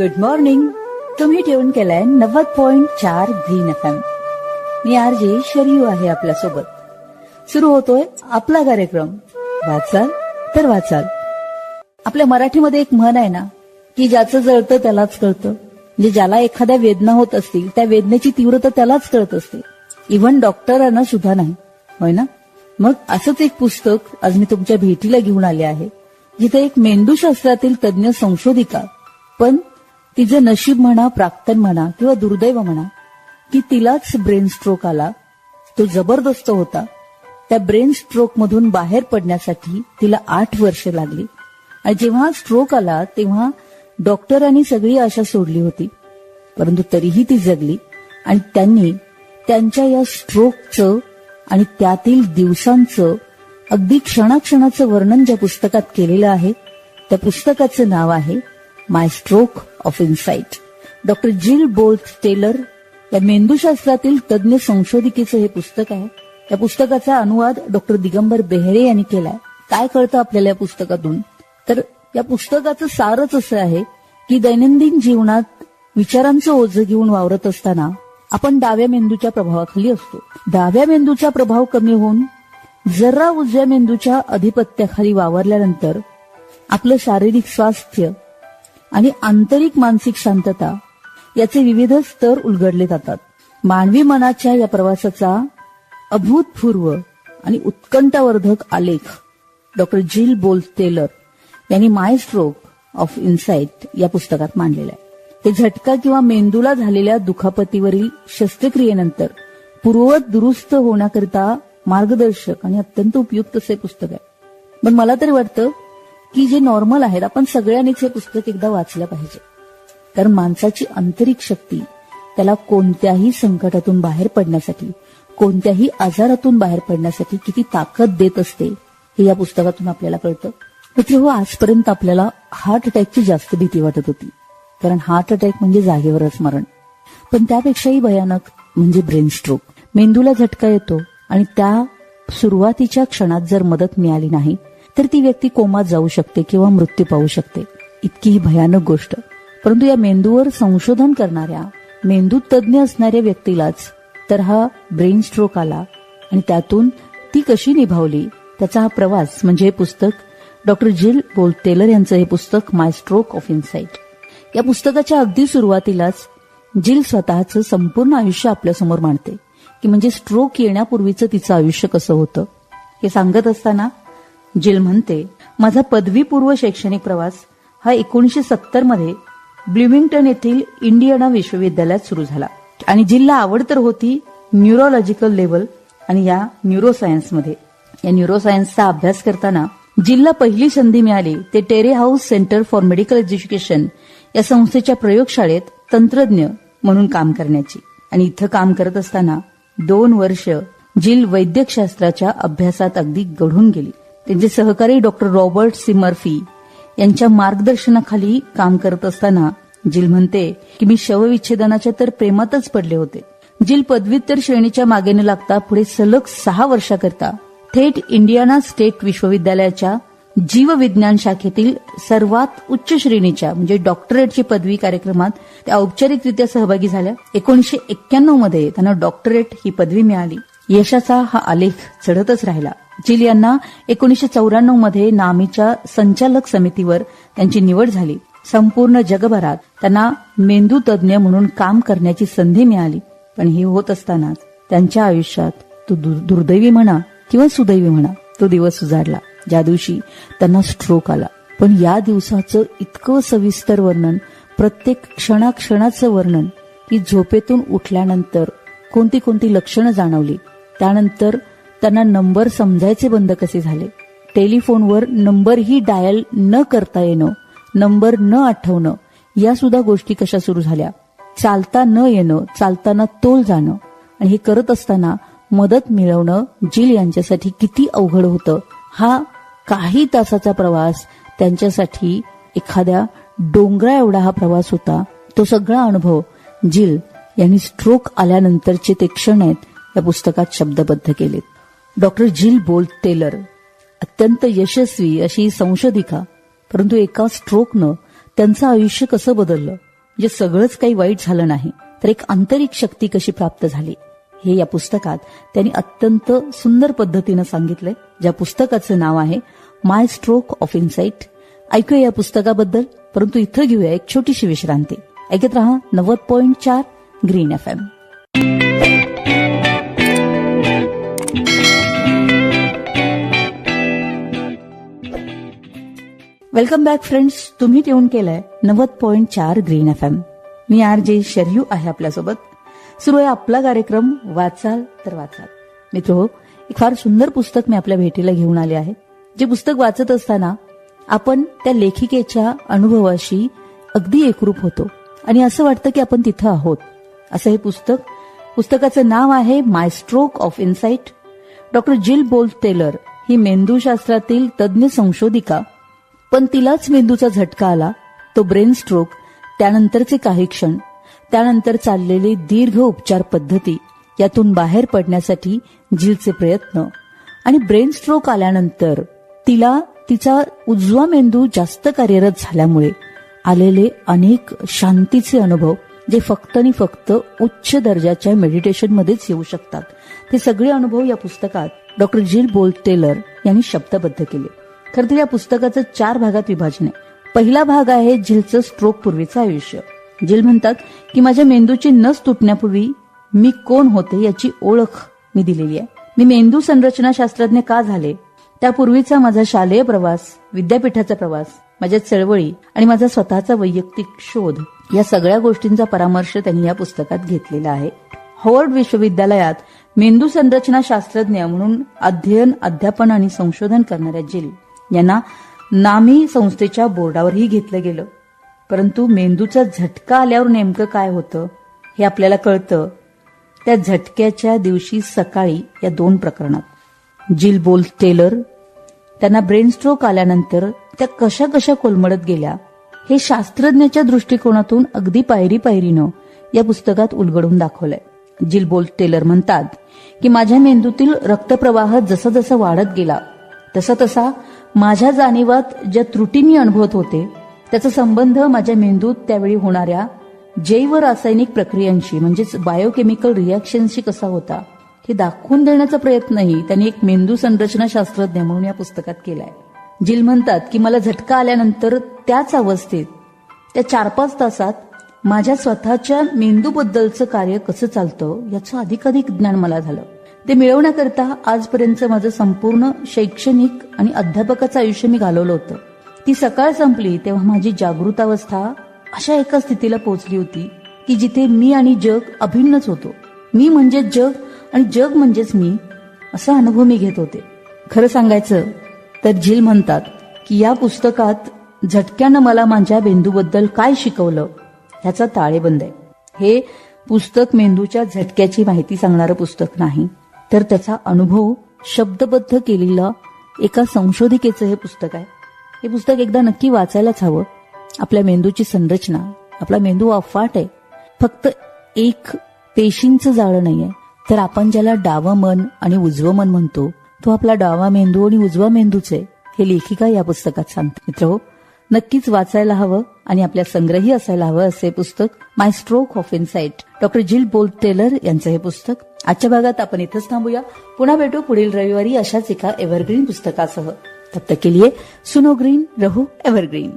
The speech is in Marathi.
गुड मॉर्निंग तुम्ही ठेवून केलाय नव्वद पॉइंट चार ग्रीन एफ एम मी आर जे शरीयू आहे आपल्यासोबत. सुरू होतोय आपला कार्यक्रम. वाचाल तर वाचाल. आपल्या मराठीमध्ये एक म्हण आहे ना की ज्याचं जळतं त्यालाच कळतं. म्हणजे ज्याला एखाद्या वेदना होत असतील त्या वेदनेची तीव्रता त्यालाच कळत असते. इव्हन डॉक्टरांना सुद्धा नाही. होय ना? मग असंच एक पुस्तक आज मी तुमच्या भेटीला घेऊन आले आहे. जिथे एक मेंदूशास्त्रातील तज्ज्ञ संशोधिका पण तिचं नशीब म्हणा प्राक्तन म्हणा किंवा दुर्दैव म्हणा की तिलाच ब्रेन स्ट्रोक आला. तो जबरदस्त होता. त्या ब्रेन स्ट्रोक मधून बाहेर पडण्यासाठी तिला आठ वर्षे लागली. आणि जेव्हा स्ट्रोक आला तेव्हा डॉक्टरांनी सगळी आशा सोडली होती. परंतु तरीही ती जगली. आणि त्यांनी त्यांच्या या स्ट्रोकचं आणि त्यातील दिवसांचं अगदी क्षणाक्षणाचं वर्णन ज्या पुस्तकात केलेलं आहे त्या पुस्तकाचं नाव आहे my stroke of insight doctor Jill Bolte Taylor या मेंदूशास्त्रातील तज्ज्ञ संशोधिकेचं हे पुस्तक आहे. या पुस्तकाचा अनुवाद डॉक्टर दिगंबर बेहरे यांनी केलाय. काय कळतं आपल्याला या पुस्तकातून? तर या पुस्तकाचं सारच असं आहे की दैनंदिन जीवनात विचारांचं ओझं घेऊन वावरत असताना आपण डाव्या मेंदूच्या प्रभावाखाली असतो. डाव्या मेंदूचा प्रभाव कमी होऊन जरा उजव्या मेंदूच्या अधिपत्याखाली वावरल्यानंतर आपलं शारीरिक स्वास्थ्य आणि आंतरिक मानसिक शांतता याचे विविध स्तर उलगडले जातात. मानवी मनाच्या या प्रवासाचा अभूतपूर्व आणि उत्कंठावर्धक आलेख डॉक्टर जिल बोल टेलर यांनी माय स्ट्रोक ऑफ इन्साइट या पुस्तकात मांडलेला आहे. ते झटका किंवा मेंदूला झालेल्या दुखापतीवरील शस्त्रक्रियेनंतर पूर्ववत दुरुस्त होण्याकरिता मार्गदर्शक आणि अत्यंत उपयुक्त असे पुस्तक आहे. पण मला तरी वाटतं की जे नॉर्मल आहेत आपण सगळ्यांनीच हे पुस्तक एकदा वाचलं पाहिजे. कारण माणसाची आंतरिक शक्ती त्याला कोणत्याही संकटातून बाहेर पडण्यासाठी कोणत्याही आजारातून बाहेर पडण्यासाठी किती ताकद देत असते हे या पुस्तकातून आपल्याला कळतं. मित्र हो आजपर्यंत आपल्याला हार्ट अटॅकची जास्त भीती वाटत होती. कारण हार्ट अटॅक म्हणजे जागेवरच मरण पण त्यापेक्षाही भयानक म्हणजे ब्रेन स्ट्रोक मेंदूला झटका येतो आणि त्या सुरुवातीच्या क्षणात जर मदत मिळाली नाही तर ती व्यक्ती कोमात जाऊ शकते किंवा मृत्यू पाहू शकते. इतकी ही भयानक गोष्ट. परंतु या मेंदूवर संशोधन करणाऱ्या मेंदू तज्ज्ञ असणाऱ्या व्यक्तीलाच तर हा ब्रेन स्ट्रोक आला आणि त्यातून ती कशी निभावली त्याचा हा प्रवास म्हणजे हे पुस्तक डॉक्टर जिल बोल टेलर यांचं हे पुस्तक माय स्ट्रोक ऑफ इन्साइट या पुस्तकाच्या अगदी सुरुवातीलाच जिल स्वतःचं संपूर्ण आयुष्य आपल्यासमोर मांडते की म्हणजे स्ट्रोक येण्यापूर्वीचं तिचं आयुष्य कसं होतं हे सांगत असताना जिल म्हणते माझा पदवीपूर्व शैक्षणिक प्रवास हा एकोणीशे सत्तरमध्ये ब्ल्युमिंग्टन येथील इंडियाना विश्वविद्यालयात सुरू झाला. आणि जिल्हा आवड तर होती न्यूरोलॉजिकल लेवल आणि या न्यूरोसायन्समध्ये या न्यूरोसायन्सचा अभ्यास करताना जिल्हा पहिली संधी मिळाली ते टेरे house centre for medical education या संस्थेच्या प्रयोगशाळेत तंत्रज्ञ म्हणून काम करण्याची. आणि इथं काम करत असताना दोन वर्ष जिल वैद्यकशास्त्राच्या अभ्यासात अगदी घडून गेली. त्यांचे सहकारी डॉक्टर रॉबर्ट सी. मर्फी यांच्या मार्गदर्शनाखाली काम करत असताना जिल म्हणते की मी शवविच्छेदनाच्या तर प्रेमातच पडले होते. जिल पदव्युत्तर श्रेणीच्या मागे न लागता पुढे सलग सहा वर्षाकरता थेट इंडियाना स्टेट विश्वविद्यालयाच्या जीवविज्ञान शाखेतील सर्वात उच्च श्रेणीच्या म्हणजे डॉक्टरेटची पदवी कार्यक्रमात त्या औपचारिकरित्या सहभागी झाल्या. एकोणीशे एक्क्याण्णवमध्ये त्यांना डॉक्टरेट ही पदवी मिळाली. यशाचा हा आलेख चढतच राहिला. जिल यांना एकोणीशे चौऱ्याण्णवमध्ये नामीच्या संचालक समितीवर त्यांची निवड झाली. संपूर्ण जगभरात त्यांना मेंदू तज्ज्ञ म्हणून काम करण्याची संधी मिळाली. पण हे होत असतानाच त्यांच्या आयुष्यात तो दुर्दैवी म्हणा किंवा सुदैवी म्हणा तो दिवस उजाडला ज्या दिवशी त्यांना स्ट्रोक आला. पण या दिवसाचं इतकं सविस्तर वर्णन प्रत्येक क्षणाक्षणाचं वर्णन की झोपेतून उठल्यानंतर कोणती कोणती लक्षणं जाणवली त्यानंतर त्यांना नंबर समजायचे बंद कसे झाले? टेलिफोनवर नंबरही डायल न करता येणं नंबर न आठवणं या सुद्धा गोष्टी कशा सुरू झाल्या? चालता न येणं चालताना तोल जाणं. आणि हे करत असताना मदत मिळवणं जिल यांच्यासाठी किती अवघड होतं हा काही तासाचा प्रवास त्यांच्यासाठी एखाद्या डोंगरा एवढा हा प्रवास होता तो सगळा अनुभव जिल यांनी स्ट्रोक आल्यानंतरचे ते क्षण आहेत या पुस्तकात शब्दबद्ध केलेत. डॉक्टर जिल बोल्ट टेलर अत्यंत यशस्वी अशी संशोधिका परंतु एका स्ट्रोकनं त्यांचं आयुष्य कसं बदललं? जे सगळंच काही वाईट झालं नाही तर एक आंतरिक शक्ती कशी प्राप्त झाली? हे या पुस्तकात त्यांनी अत्यंत सुंदर पद्धतीनं सांगितलंय. ज्या पुस्तकाचं नाव आहे माय स्ट्रोक ऑफ इन्साइट ऐकूया या पुस्तकाबद्दल परंतु इथं घेऊया एक छोटीशी विश्रांती. ऐकत रहा नव्वद पॉईंट चार green F M. Welcome back friends तुम्ही ट्यून केलंय नव्वद पॉईंट चार ग्रीन एफ एम मी आर जे शर्यू आहे आपल्यासोबत. सुरू आहे आपला कार्यक्रम वाचाल तर वाचाल. मित्र हो एक फार सुंदर पुस्तक मी आपल्या भेटीला घेऊन आले आहे. जे पुस्तक वाचत असताना आपण त्या लेखिकेच्या अनुभवाशी अगदी एकरूप होतो. आणि असं वाटतं की आपण तिथं आहोत. असं हे पुस्तक पुस्तकाचं नाव आहे my stroke of insight doctor Jill Bolte Taylor ही मेंदूशास्त्रातील तज्ज्ञ संशोधिका पण तिलाच मेंदूचा झटका आला. तो ब्रेन स्ट्रोक त्यानंतरचे काही क्षण त्यानंतर चाललेले दीर्घ उपचार पद्धती यातून बाहेर पडण्यासाठी जिलचे प्रयत्न आणि ब्रेन स्ट्रोक आल्यानंतर तिला तिचा उजवा मेंदू जास्त कार्यरत झाल्यामुळे आलेले अनेक शांतीचे अनुभव जे फक्त आणि फक्त उच्च दर्जाच्या मेडिटेशन मध्येच येऊ शकतात. ते सगळे अनुभव या पुस्तकात डॉक्टर जिल बोल टेलर यांनी शब्दबद्ध केले. खर तर या पुस्तकाचं चार भागात विभाजन आहे. पहिला भाग आहे झिलचं स्ट्रोक पूर्वीचं आयुष्य. झिल म्हणतात की माझ्या मेंदूची नस तुटण्यापूर्वी मी कोण होते याची ओळख मी दिलेली आहे. मी मेंदू संरचना शास्त्रज्ञ का झाले? त्यापूर्वीचा माझा शालेय प्रवास विद्यापीठाचा प्रवास माझ्या चळवळी आणि माझा स्वतःचा वैयक्तिक शोध या सगळ्या गोष्टींचा परामर्श त्यांनी या पुस्तकात घेतलेला आहे. हॉवर्ड विश्वविद्यालयात मेंदू संरचना शास्त्रज्ञ म्हणून अध्ययन अध्यापन आणि संशोधन करणाऱ्या जिल यांना नामी संस्थेच्या बोर्डावरही घेतलं गेलं. परंतु मेंदूचा झटका आल्यावर नेमकं काय होतं हे आपल्याला कळतं. त्या झटक्याच्या दिवशी सकाळी या दोन प्रकरणात. जिल बोल टेलर त्यांना ब्रेन स्ट्रोक आल्यानंतर त्या कशा कशा कोलमडत गेल्या हे शास्त्रज्ञाच्या दृष्टिकोनातून अगदी पायरी पायरीनं या पुस्तकात उलगडून दाखवलंय. जिल बोल टेलर म्हणतात की माझ्या मेंदूतील रक्तप्रवाह जसा जसा वाढत गेला तसा तसा माझ्या जाणीवात ज्या त्रुटी मी अनुभवत होते त्याचा संबंध माझ्या मेंदूत त्यावेळी होणाऱ्या जैव रासायनिक प्रक्रियांशी म्हणजेच बायोकेमिकल रिॲक्शनशी कसा होता हे दाखवून देण्याचा प्रयत्नही त्यांनी एक मेंदू संरचना शास्त्रज्ञ म्हणून या पुस्तकात केलाय. जिल म्हणतात की मला झटका आल्यानंतर त्याच अवस्थेत त्या चार पाच तासात माझ्या स्वतःच्या मेंदूबद्दलचं कार्य कसं चालतं याचं अधिकाधिक ज्ञान मला झालं. ते मिळवण्याकरता आजपर्यंत माझं संपूर्ण शैक्षणिक आणि अध्यापकाचं आयुष्य मी घालवलं होतं. ती सकाळ संपली तेव्हा माझी जागृतावस्था अशा एका स्थितीला पोहोचली होती की जिथे मी आणि जग अभिन्नच होतो. मी म्हणजे जग आणि जग म्हणजेच मी असा अनुभव मी घेत होते. खरं सांगायचं तर झील म्हणतात की या पुस्तकात झटक्यानं मला माझ्या मेंदूबद्दल काय शिकवलं ह्याचा ताळेबंद आहे. हे पुस्तक मेंदूच्या झटक्याची माहिती सांगणारं पुस्तक नाही. तर त्याचा अनुभव शब्दबद्ध केलेलं एका संशोधिकेचं हे पुस्तक आहे. हे पुस्तक एकदा नक्की वाचायलाच हवं. आपल्या मेंदूची संरचना आपला मेंदू अफाट आहे. फक्त एक पेशींचं जाळं नाहीये. तर आपण ज्याला डावं मन आणि उजवं मन म्हणतो तो आपला डावा मेंदू आणि उजवा मेंदूच आहे हे लेखिका या पुस्तकात सांगते मित्र हो नक्कीच वाचायला हवं आणि आपल्या संग्रही असायला हवं असे पुस्तक my stroke of insight. Doctor Jill Bolte Taylor यांचं हे पुस्तक. आजच्या भागात आपण इथंच थांबूया. पुन्हा भेटू पुढील रविवारी अशाच एका एव्हरग्रीन पुस्तकासह. तब तक के लिए सुनो ग्रीन रहो एव्हरग्रीन